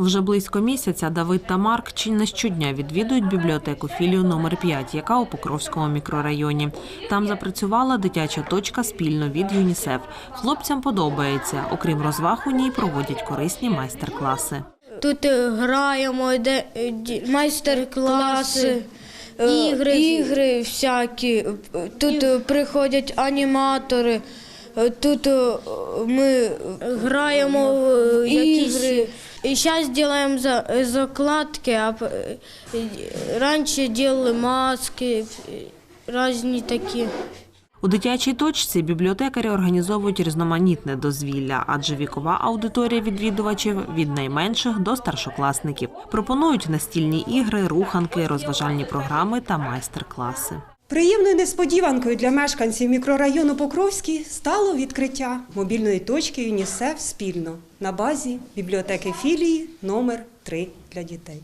Вже близько місяця Давид та Марк чи не щодня відвідують бібліотеку філію номер 5 яка у Покровському мікрорайоні. Там запрацювала дитяча точка спільно від ЮНІСЕФ. Хлопцям подобається. Окрім розваг, у ній проводять корисні майстер-класи. Тут е, граємо, де е, майстер-класи, ігри. ігри всякі. Тут е, приходять аніматори. Е, Тут е, ми граємо в ігри. Зараз робимо за- е, закладки, а п- е, раніше робили маски, е, різні такі. У дитячій точці бібліотекарі організовують різноманітне дозвілля, адже вікова аудиторія відвідувачів від найменших до старшокласників. Пропонують настільні ігри, руханки, розважальні програми та майстер-класи. Приємною несподіванкою для мешканців мікрорайону Покровський стало відкриття мобільної точки ЮНІСЕФ спільно на базі бібліотеки філії номер 3 для дітей.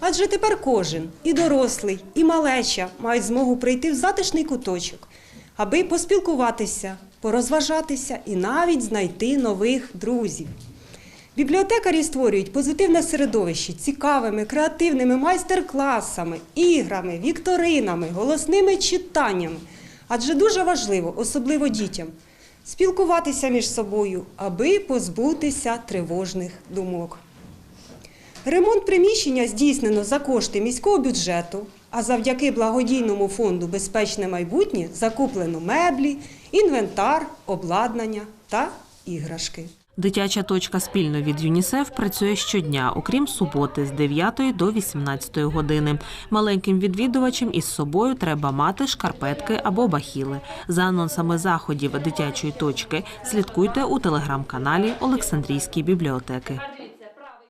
Адже тепер кожен, і дорослий, і малеча мають змогу прийти в затишний куточок, аби поспілкуватися, порозважатися і навіть знайти нових друзів. Бібліотекарі створюють позитивне середовище цікавими, креативними майстер-класами, іграми, вікторинами, голосними читаннями. Адже дуже важливо, особливо дітям, спілкуватися між собою, аби позбутися тривожних думок. Ремонт приміщення здійснено за кошти міського бюджету, а завдяки благодійному фонду Безпечне майбутнє закуплено меблі, інвентар, обладнання та іграшки. Дитяча точка спільно від ЮНІСЕФ працює щодня, окрім суботи, з 9 до 18 години. Маленьким відвідувачам із собою треба мати шкарпетки або бахіли. За анонсами заходів дитячої точки слідкуйте у телеграм-каналі Олександрійської бібліотеки.